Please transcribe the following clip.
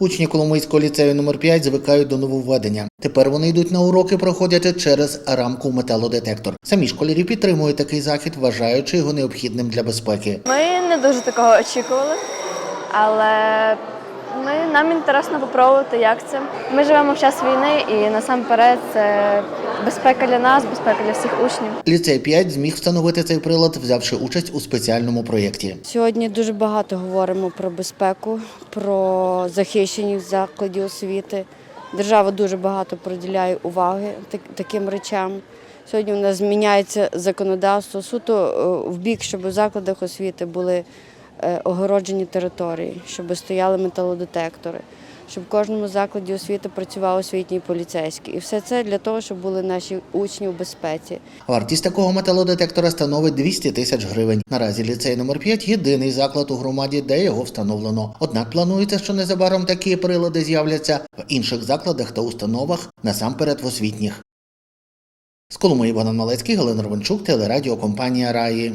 Учні Коломийського ліцею номер 5 звикають до нововведення. Тепер вони йдуть на уроки, проходять через рамку металодетектор. Самі школярі підтримують такий захід, вважаючи його необхідним для безпеки. Ми не дуже такого очікували, але ми, нам інтересно попробувати, як це. Ми живемо в час війни і насамперед це безпека для нас, безпека для всіх учнів. Ліцей 5 зміг встановити цей прилад, взявши участь у спеціальному проєкті. Сьогодні дуже багато говоримо про безпеку, про захищеність закладів освіти. Держава дуже багато приділяє уваги таким речам. Сьогодні у нас зміняється законодавство суто е, в бік, щоб у закладах освіти були е, огороджені території, щоб стояли металодетектори, щоб в кожному закладі освіти працював освітній поліцейський. І все це для того, щоб були наші учні у безпеці. Вартість такого металодетектора становить 200 тисяч гривень. Наразі ліцей номер 5 – єдиний заклад у громаді, де його встановлено. Однак планується, що незабаром такі прилади з'являться в інших закладах та установах, насамперед в освітніх. З Коломиї Богдан Малецький, Галина Ровенчук, телерадіокомпанія Раї.